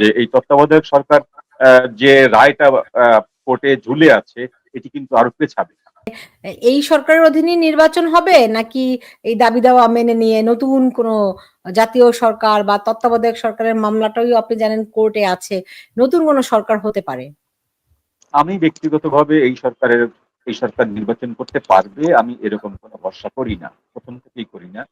যে এই তত্ত্বাবধায়ক সরকার যে রায়টা কোর্টে ঝুলে আছে এটি কিন্তু আরও পেছাবে। এই সরকারের অধীনে নির্বাচন হবে নাকি এই দাবি দাওয়া মেনে নিয়ে নতুন কোন জাতীয় সরকার বা তত্ত্বাবধায়ক সরকারের মামলাটাও আপনি জানেন কোর্টে আছে নতুন কোন সরকার হতে পারে? আমি ব্যক্তিগতভাবে এই সরকারের এই সরকার নির্বাচন করতে পারবে আমি এরকম কোনো ভরসা করি না। প্রথম থেকেই করি না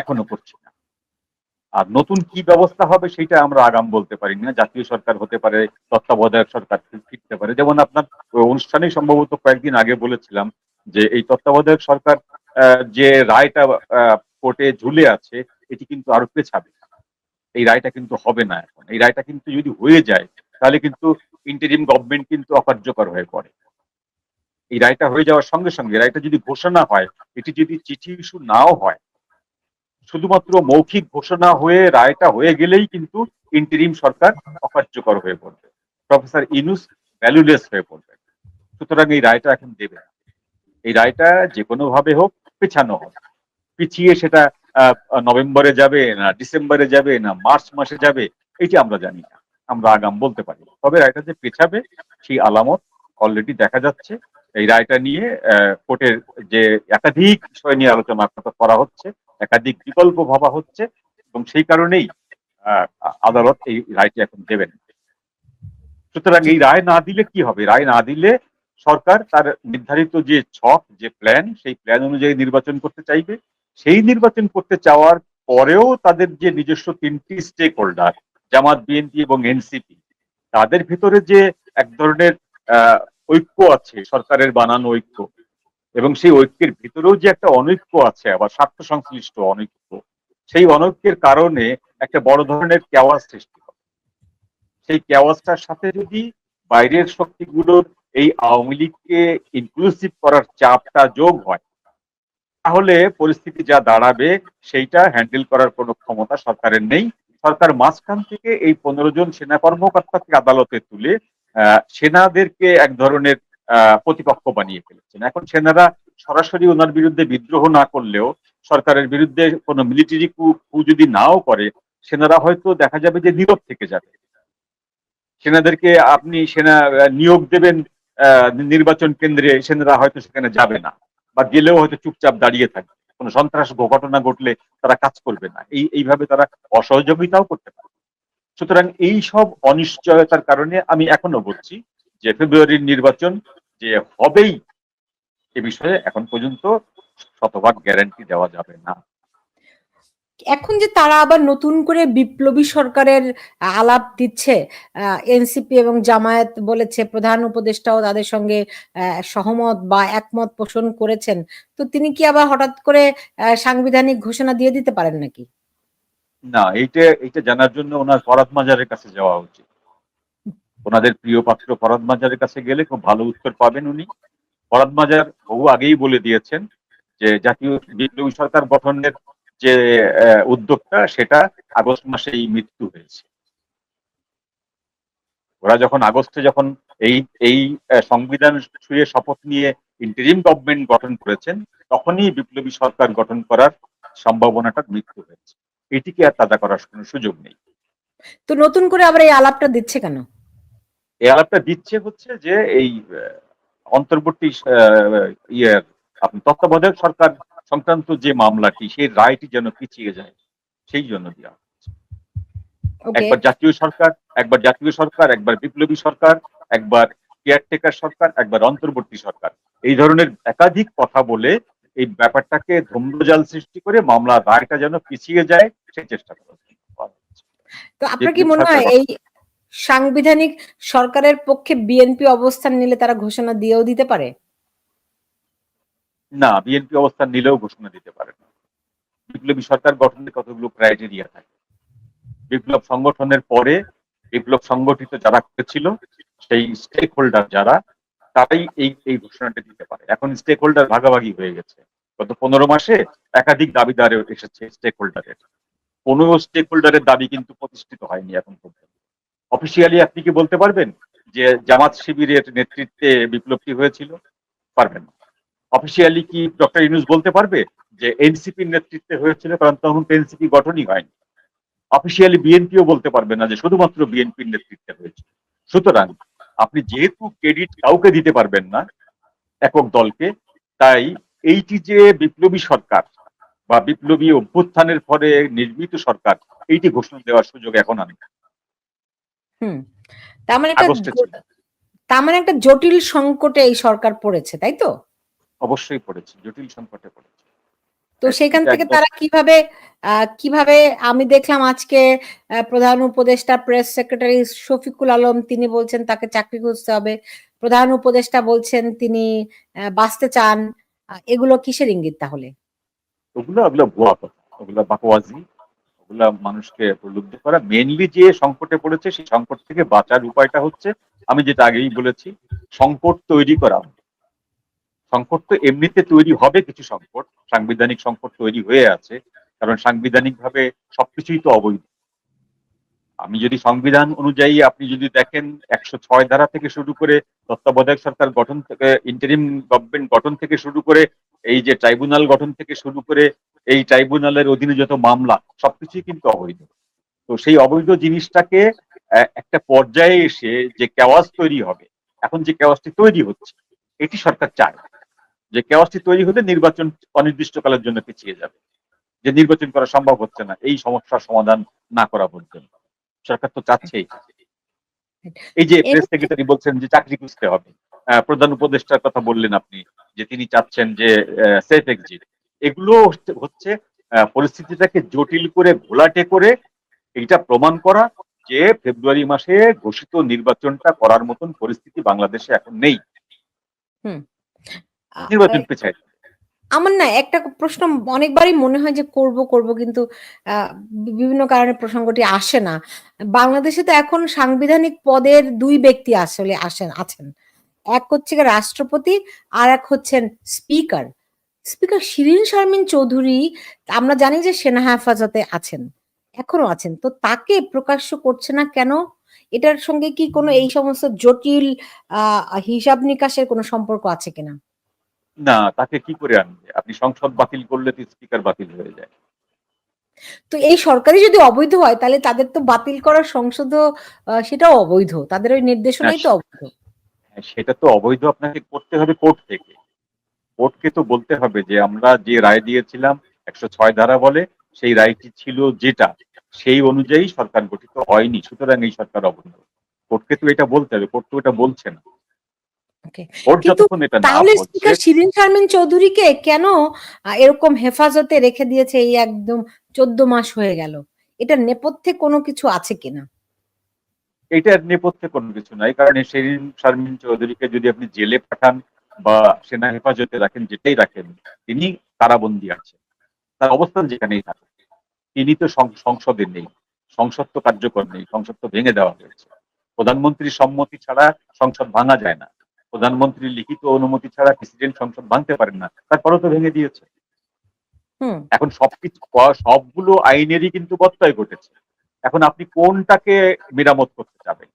এখনও করছি না। আর নতুন কি ব্যবস্থা হবে সেটা আমরা আগাম বলতে পারি না। জাতীয় সরকার হতে পারে, তত্ত্বাবধায়ক সরকার ফিরতে পারে। যেমন আপনার অনুষ্ঠানে সম্ভবত কয়েকদিন আগে বলেছিলাম যে এই তত্ত্বাবধায়ক সরকার যে রায়টা কোর্টে ঝুলে আছে, এটি কিন্তু আরও পেছাবে। এই রায়টা কিন্তু হবে না এখন। এই রায়টা কিন্তু যদি হয়ে যায়, তাহলে কিন্তু ইন্টারিম গভর্নমেন্ট কিন্তু অকার্যকর হয়ে পড়ে। এই রায়টা হয়ে যাওয়ার সঙ্গে সঙ্গে, রায়টা যদি ঘোষণা হয়, এটি যদি চিঠি ইস্যু নাও হয় শুধুমাত্র মৌখিক ঘোষণা হয়ে, রায়টা হয়ে গেলেই কিন্তু ইন্টারিম সরকার অকার্যকর হয়ে পড়বে। প্রফেসর ইনুস ভ্যালুলেস হয়ে পড়বে। সুতরাং এই রায়টা এখন দেবে এই রায়টা যে কোনো ভাবে হোক পেছানো হবে। পিছিয়ে সেটা নভেম্বরে যাবে না ডিসেম্বরে যাবে না মার্চ মাসে যাবে, এটি আমরা জানি না। আমরা আগাম বলতে পারি। তবে রায়টা যে পেছাবে, সেই আলামত অলরেডি দেখা যাচ্ছে। এই রায়টা নিয়ে কোর্টের যে একাধিক বিষয় নিয়ে আলোচনা করা হচ্ছে একাধিক বিকল্প ভাবা হচ্ছে এবং সেই কারণেই আদালত এই রায়টি এখন দেবেন। সুতরাং এই রায় না দিলে কি হবে? রায় না দিলে সরকার তার নির্ধারিত যে ছক, যে প্ল্যান সেই প্ল্যান অনুযায়ী নির্বাচন করতে চাইবে। সেই নির্বাচন করতে চাওয়ার পরেও তাদের যে নিজস্ব তিনটি স্টেক হোল্ডার জামাত বিএনপি এবং এনসিপি তাদের ভিতরে যে এক ধরনের ঐক্য আছে, সরকারের বানানো ঐক্য এবং সেই ঐক্যের ভিতরেও যে একটা অনৈক্য আছে, আবার স্বার্থ সংশ্লিষ্ট অনৈক্য, সেই অনৈক্যের কারণে একটা বড় ধরনের কেওয়াজ সৃষ্টি হয়। সেই কেওয়াজটার সাথে যদি বাইরের শক্তিগুলোর এই আওয়ামী লীগকে ইনক্লুসিভ করার চাপটা যোগ হয়, তাহলে পরিস্থিতি যা দাঁড়াবে সেইটা হ্যান্ডেল করার কোনো ক্ষমতা সরকারের নেই। সরকার মাঝখান থেকে এই পনেরো জন সেনা কর্মকর্তাকে আদালতে তুলে সেনাদেরকে এক ধরনের প্রতিপক্ষ বানিয়ে ফেলেছেন। এখন সেনারা সরাসরি ওনার বিরুদ্ধে বিদ্রোহ না করলেও, সরকারের বিরুদ্ধে কোনো মিলিটারি কু যদি নাও করে, সেনারা হয়তো দেখা যাবে যে নীরব থেকে যাবে। সেনাদেরকে আপনি সেনা নিয়োগ দেবেন নির্বাচন কেন্দ্রে, সেনারা হয়তো সেখানে যাবে না বা গেলেও হয়তো চুপচাপ দাঁড়িয়ে থাকবে। কোনো সন্ত্রাস ঘটনা ঘটলে তারা কাজ করবে না। এই, এইভাবে তারা অসহযোগিতাও করতে পারে। সুতরাং এই সব অনিশ্চয়তার কারণে আমি এখনও বলছি যে ফেব্রুয়ারির নির্বাচন যে হবেই এ বিষয়ে এখন পর্যন্ত শতভাগ গ্যারান্টি দেওয়া যাবে না। এখন যে তারা আবার নতুন করে বিপ্লবী সরকারের আলাপ দিচ্ছে এনসিপি এবং জামায়াত বলেছে প্রধান উপদেষ্টাও তাদের সঙ্গে সহমত বা একমত পোষণ করেছেন। তো তিনি কি আবার হঠাৎ করে সাংবিধানিক ঘোষণা দিয়ে দিতে পারেন নাকি? না এইটা এইটা জানার জন্য ওনার ফরাদ মাজারের কাছে যাওয়া উচিত। ওনাদের প্রিয় পাত্র ফরাদ মাজারের কাছে গেলে খুব ভালো উত্তর পাবেন উনি। ফরাদ মাজার বহু আগেই বলে দিয়েছেন যে জাতীয় বিপ্লবী সরকার গঠনের যে উদ্যোগটা, সেটা আগস্ট মাসেই মৃত্যু হয়েছে। ওরা যখন আগস্টে যখন এই এই সংবিধান ছুঁয়ে শপথ নিয়ে ইন্টারিম গভর্নমেন্ট গঠন করেছেন, তখনই বিপ্লবী সরকার গঠন করার সম্ভাবনাটা মৃত্যু হয়েছে। এটিকে আর তাজা করার কোনো সুযোগ নেই। তো নতুন করে আবার এই আলাপটা দিচ্ছে কেন? এই আলাপটা দিচ্ছে হচ্ছে যে এই অন্তর্বর্তী ইয়ে আপনি তত্ত্বাবধায়ক সরকার সংক্রান্ত যে মামলাটি সেই রায়টি যেন পিছিয়ে যায় সেই জন্য দেওয়া একবার জাতীয় সরকার একবার জাতীয় সরকার একবার বিপ্লবী সরকার একবার কেয়ারটেকার সরকার একবার অন্তর্বর্তী সরকার। এই ধরনের একাধিক কথা বলে এই ব্যাপারটাকে ধূম্রজাল সৃষ্টি করে মামলার রায়টা যেন পিছিয়ে যায় সেই চেষ্টা করা তো আপনার কি মনে হয় এই সাংবিধানিক সরকারের পক্ষে বিএনপি অবস্থান নিলে তারা ঘোষণা দিয়েও দিতে পারে? না, বিএনপি অবস্থান নিলেও ঘোষণা দিতে পারে না। বিপ্লবী সরকার গঠনের কতগুলো ক্রাইটেরিয়া থাকে? বিপ্লব সংগঠনের পরে বিপ্লব সংগঠিত যারা করেছিল, সেই স্টেক হোল্ডার যারা, তারাই এই এই ঘোষণাটা দিতে পারে। এখন স্টেক হোল্ডার ভাগাভাগি হয়ে গেছে। গত পনেরো মাসে একাধিক দাবিদার এসেছে স্টেক হোল্ডারের কোনো স্টেক হোল্ডারের দাবি কিন্তু প্রতিষ্ঠিত হয়নি এখন পর্যন্ত। অফিসিয়ালি আপনি কি বলতে পারবেন যে জামাত শিবিরের নেতৃত্বে বিপ্লবটি হয়েছিল? পারবেন না। অফিসিয়ালি কি ডক্টর ইউনুস বলতে পারবে যে এনসিপির নেতৃত্বে হয়েছিল? কারণ তখন তো এনসিপি গঠনই হয়নি। অফিসিয়ালি বিএনপিও বলতে পারবে না যে শুধুমাত্র বিএনপির নেতৃত্বে হয়েছে। সুতরাং আপনি যেহেতু ক্রেডিট কাউকে দিতে পারবেন না একক দলকে, তাই এইটি যে বিপ্লবী সরকার বা বিপ্লবী অভ্যুত্থানের ফলে নির্মিত সরকার, এইটি ঘোষণা দেওয়ার সুযোগ এখন আমি হুম। তার মানে একটা তার মানে একটা জটিল সংকটে এই সরকার পড়েছে তাই তো? অবশ্যই পড়েছে জটিল সংকটে পড়েছে। তো সেখান থেকে তারা কীভাবে কীভাবে আমি দেখলাম আজকে প্রধান উপদেষ্টা প্রেস সেক্রেটারি শফিকুল আলম তিনি বলছেন তাকে চাকরি খুঁজতে হবে। প্রধান উপদেষ্টা বলছেন তিনি বাঁচতে চান। এগুলো কিসের ইঙ্গিত তাহলে? ওগুলো ওগুলো ভুয়া কথা। ওগুলো বাকওয়াজি। ওগুলা মানুষকে প্রলুব্ধ করা। মেনলি যে সংকটে পড়েছে, সেই সংকট থেকে বাঁচার উপায়টা হচ্ছে, আমি যেটা আগেই বলেছি, সংকট তৈরি করা। সংকট তো এমনিতে তৈরি হবে কিছু সংকট, সাংবিধানিক সংকট তৈরি হয়ে আছে, কারণ সাংবিধানিক ভাবে সবকিছুই তো অবৈধ। আমি যদি সংবিধান অনুযায়ী আপনি যদি দেখেন, একশো ছয় ধারা থেকে শুরু করে তত্ত্বাবধায়ক সরকার গঠন থেকে ইন্টারিম গভর্নমেন্ট গঠন থেকে শুরু করে এই যে ট্রাইব্যুনাল গঠন থেকে শুরু করে এই ট্রাইব্যুনালের অধীনে যত মামলা সবকিছুই কিন্তু অবৈধ। তো সেই অবৈধ জিনিসটাকে একটা পর্যায়ে এসে যে কেওয়াজ তৈরি হবে এখন যে কেওয়াজটি তৈরি হচ্ছে এটি সরকার চায় যে কেওয়াজটি তৈরি হলে নির্বাচন অনির্দিষ্টকালের জন্য পিছিয়ে যাবে। যে নির্বাচন করা সম্ভব হচ্ছে না এই সমস্যার সমাধান না করা পর্যন্ত। সরকার তো চাচ্ছেই। এই যে প্রেস সেক্রেটারি বলছেন যে চাকরি খুঁজতে হবে। প্রধান উপদেষ্টার কথা বললেন আপনি যে তিনি চাচ্ছেন যে সেফ এক্সিট এগুলো হচ্ছে- পরিস্থিতিটাকে জটিল করে ঘোলাটে করে এইটা প্রমাণ করা যে ফেব্রুয়ারি মাসে ঘোষিত নির্বাচনটা করার মতন পরিস্থিতি বাংলাদেশে এখন নেই। নির্বাচন পেছায়। আমার না একটা প্রশ্ন অনেকবারই মনে হয় যে করব করব কিন্তু বিভিন্ন কারণে প্রসঙ্গটি আসে না। বাংলাদেশে তো এখন সাংবিধানিক পদের দুই ব্যক্তি আসলে আসেন আছেন। এক হচ্ছে রাষ্ট্রপতি আর এক হচ্ছেন স্পিকার। স্পিকার শিরিন শারমিন চৌধুরী আমরা জানি যে সেনা হেফাজতে আছেন এখনও আছেন। তো তাকে প্রকাশ্য করছে না কেন? এটার সঙ্গে কি কোনো এই সমস্ত জটিল আহ হিসাব নিকাশের কোনো সম্পর্ক আছে কিনা? না তাকে কি করে আনবে? আপনি সংসদ বাতিল করলে তো স্পিকার বাতিল হয়ে যায়। তো এই সরকারি যদি অবৈধ হয় তাহলে তাদের তো বাতিল করার সংসদ সেটাও অবৈধ। তাদের ওই নির্দেশনাই তো অবৈধ। সেটা তো অবৈধ আপনাকে করতে হবে কোর্ট থেকে। কোর্টকে তো বলতে হবে যে আমরা যে রায় দিয়েছিলাম একশো ছয় ধারা বলে সেই রায়টি ছিল যেটা সেই অনুযায়ী সরকার গঠিত হয়নি সুতরাং এই সরকার অবৈধ। কোর্টকে তো এটা বলতে হবে কোর্ট তো এটা বলছে না। এটা তাহলে স্পিকার শিরিন শারমিন চৌধুরীকে কেন এরকম হেফাজতে রেখে দিয়েছে এই একদম চোদ্দ মাস হয়ে গেল? এটার নেপথ্যে কোনো কিছু আছে কিনা? এটার নেপথ্যে কোনো কিছু নাই। কারণ শেরিন শারমিন চৌধুরীকে যদি আপনি জেলে পাঠান বা সেনা হেফাজতে রাখেন যেটাই রাখেন তিনি কারাবন্দী আছেন। তার অবস্থান যেখানেই থাকুন তিনি তো সংসদে নেই। সংসদ তো কার্যকর নেই। সংসদ তো ভেঙে দেওয়া হয়েছে। প্রধানমন্ত্রীর সম্মতি ছাড়া সংসদ ভাঙা যায় না। প্রধানমন্ত্রীর লিখিত অনুমতি ছাড়া প্রেসিডেন্ট সংসদ ভাঙতে পারেন না। তারপরেও তো ভেঙে দিয়েছে। হুম। এখন সবকিছু সবগুলো আইনেরই কিন্তু বত্যয় ঘটেছে। এখন আপনি কোনটাকে মেরামত করতে চাবেন?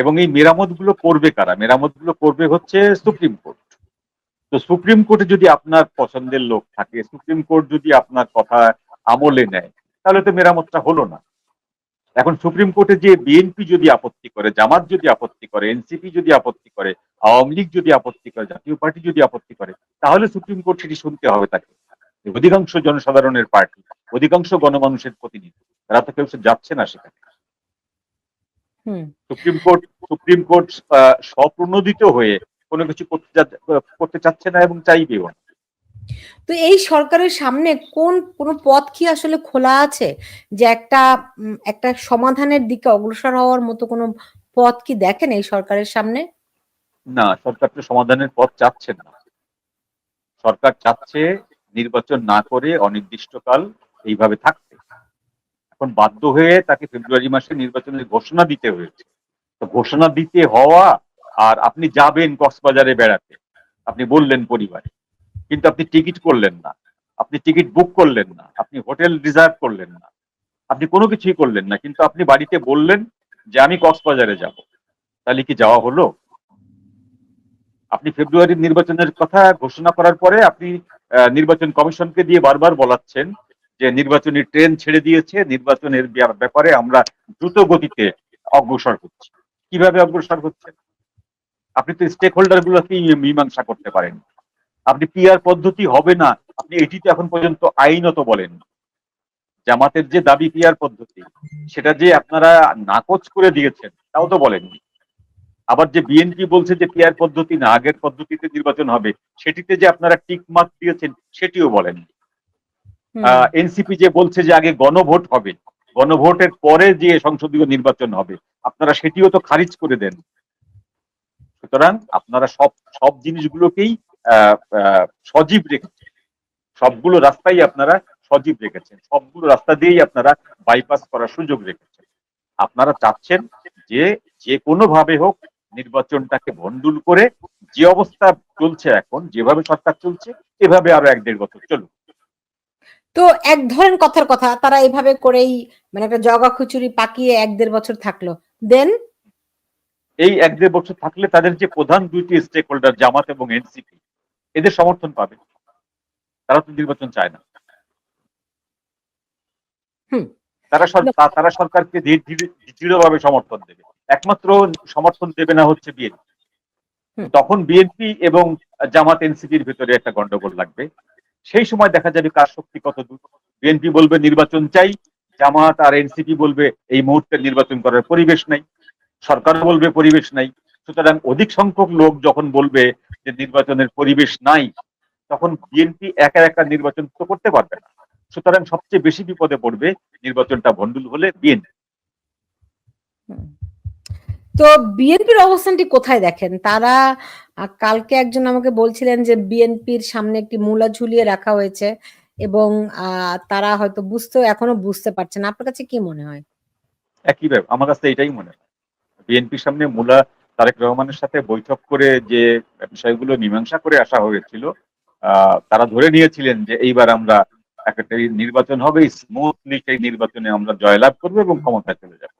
এবং এই মেরামতগুলো করবে কারা? মেরামতগুলো করবে হচ্ছে সুপ্রিম কোর্ট। তো সুপ্রিম কোর্টে যদি আপনার পছন্দের লোক থাকে, সুপ্রিম কোর্ট যদি আপনার কথা আমলে নেয়, তাহলে তো মেরামতটা হলো না। এখন সুপ্রিম কোর্টে যে বিএনপি যদি আপত্তি করে, জামাত যদি আপত্তি করে, এনসিপি যদি আপত্তি করে, আওয়ামী লীগ যদি আপত্তি করে, জাতীয় পার্টি যদি আপত্তি করে, তাহলে সুপ্রিম কোর্ট সেটি শুনতে হবে তাকে। অধিকাংশ জনসাধারণের পার্টি, অধিকাংশ গণমানুষের প্রতিনিধি। তারা তো কেউ সে যাচ্ছে না সেখানে। সুপ্রিম কোর্ট সুপ্রিম কোর্ট স্বপ্রণোদিত হয়ে কোনো কিছু করতে চাচ্ছে না এবং চাইবেও না। তো এই সরকারের সামনে কোন কোন পথ কি আসলে খোলা আছে যে একটা একটা সমাধানের দিকে অগ্রসর হওয়ার মতো কোনো পথ কি দেখেন এই সরকারের সামনে? না সরকার তো সমাধানের পথ চাচ্ছে না। সরকার চাচ্ছে নির্বাচন না করে অনির্দিষ্টকাল এইভাবে থাকতে। এখন বাধ্য হয়ে তাকে ফেব্রুয়ারি মাসে নির্বাচনের ঘোষণা দিতে হয়েছে। তো ঘোষণা দিতে হওয়া আর আপনি যাবেন কক্সবাজারে বেড়াতে, আপনি বললেন পরিবারে। কিন্তু আপনি টিকিট করলেন না, আপনি টিকিট বুক করলেন না, আপনি হোটেল রিজার্ভ করলেন না, আপনি কোনো কিছুই করলেন না। কিন্তু আপনি বাড়িতে বললেন যে, আমি কক্সবাজারে যাব। তাহলে কি যাওয়া হলো? আপনি ফেব্রুয়ারির নির্বাচনের কথা ঘোষণা করার পরে আপনি নির্বাচন কমিশনকে দিয়ে বারবার বলাচ্ছেন যে নির্বাচনী ট্রেন ছেড়ে দিয়েছে, নির্বাচনের ব্যাপারে আমরা দ্রুত গতিতে অগ্রসর হচ্ছি। কীভাবে অগ্রসর হচ্ছে? আপনি তো স্টেক হোল্ডার গুলোকে মীমাংসা করতে পারেন? আপনি পিআর পদ্ধতি হবে না? আপনি এটি তো এখন পর্যন্ত আইনত বলেন। জামাতের যে দাবি পিআর পদ্ধতি, সেটা যে আপনারা নাকচ করে দিয়েছেন, তাও তো বলেননি। আবার যে বিএনপি বলছে যে পিআর পদ্ধতি না, আগের পদ্ধতিতে নির্বাচন হবে, সেটিতে যে আপনারা টিক মার্ক দিয়েছেন, সেটিও বলেননি। এনসিপি যে বলছে যে আগে গণভোট হবে, গণভোটের পরে যে সংসদীয় নির্বাচন হবে, আপনারা সেটিও তো খারিজ করে দেন। সুতরাং আপনারা সব সব জিনিসগুলোকেই সজীব রেখেছেন। সবগুলো রাস্তাই আপনারা সজীব রেখেছেন। সবগুলো রাস্তা দিয়েই আপনারা বাইপাস করার সুযোগ রেখেছেন। আপনারা চাচ্ছেন যে যে কোনো ভাবে হোক নির্বাচনটাকে ভন্ডুল করে যে অবস্থা চলছে এখন, যেভাবে সরকার চলছে, এভাবে আরও এক দেড় বছর চলুক। তো এক ধরেন কথার কথা তারা এভাবে করেই মানে একটা জগা খিচুড়ি পাকিয়ে এক দেড় বছর থাকল। দেন এই এক দেড় বছর থাকলে তাদের যে প্রধান দুইটি স্টেক হোল্ডার জামাত এবং এনসিপি এদের সমর্থন পাবে। তারা তো নির্বাচন চায় না। হুম। তারা তারা সরকারকে ধীরে ধীরে দৃঢ়ভাবে সমর্থন দেবে। একমাত্র সমর্থন দেবে না হচ্ছে বিএনপি তখন বিএনপি এবং জামাত এনসিপির ভিতরে একটা গন্ডগোল লাগবে। সেই সময় দেখা যাবে কার শক্তি কত দূর। বিএনপি বলবে, নির্বাচন চাই। জামাত আর এনসিপি বলবে, এই মুহূর্তে নির্বাচন করার পরিবেশ নাই। সরকার বলবে, পরিবেশ নাই। সুতরাং অধিক সংখ্যক লোক যখন বলবে যে নির্বাচনের পরিবেশ নাই, তখন বিএনপি একা একা নির্বাচন তো করতে পারবে না। সুতরাং সবচেয়ে বেশি বিপদে পড়বে নির্বাচনটা ভন্ডুল হলে বিএনপি তো বিএনপির অবস্থানটি কোথায় দেখেন? তারা কালকে একজন আমাকে বলছিলেন যে বিএনপির সামনে একটি মূলা ঝুলিয়ে রাখা হয়েছে এবং তারা হয়তো বুঝতেও, এখনও বুঝতে পারছে না আপনার কাছে কি মনে হয়? একই ব্যাপার। আমার কাছে এটাই মনে হয়। বিএনপির সামনে মূলা তারেক রহমানের সাথে বৈঠক করে যে বিষয়গুলো মীমাংসা করে আসা হয়েছিল তারা ধরে নিয়েছিলেন যে এইবার আমরা একটা নির্বাচন হবে স্মুথলি সেই নির্বাচনে আমরা জয়লাভ করব এবং ক্ষমতায় চলে যাব।